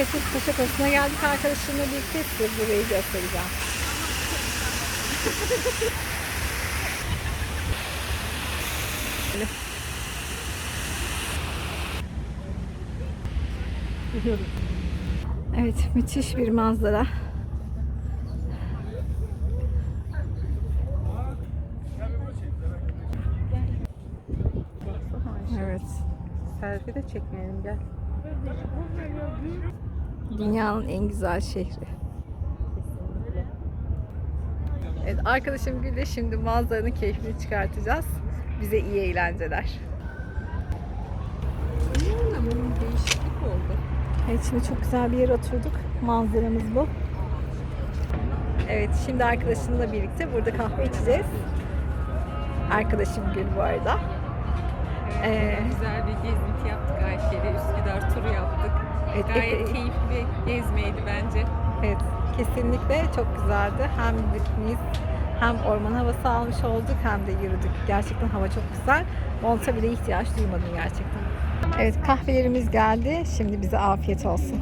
Kaçış Paşa Kosu'na geldik arkadaşımla birlikte size burayı göstereceğim. Evet, müthiş bir manzara. Evet. Selfie de çekmeyelim gel. Dünyanın en güzel şehri. Evet, arkadaşım Gül'le şimdi manzaranın keyfini çıkartacağız. Bize iyi eğlenceler. Değişiklik oldu. Evet, şimdi çok güzel bir yere oturduk. Manzaramız bu. Evet, şimdi arkadaşımla birlikte burada kahve içeceğiz. Arkadaşım Gül bu arada. Ee, Güzel bir gezinti Evet, Gayet epey- keyifli gezmeydi bence. Evet, kesinlikle çok güzeldi. Hem biz hem orman havası almış olduk hem de yürüdük. Gerçekten hava çok güzel. Monta bile ihtiyaç duymadım gerçekten. Evet kahvelerimiz geldi. Şimdi bize afiyet olsun.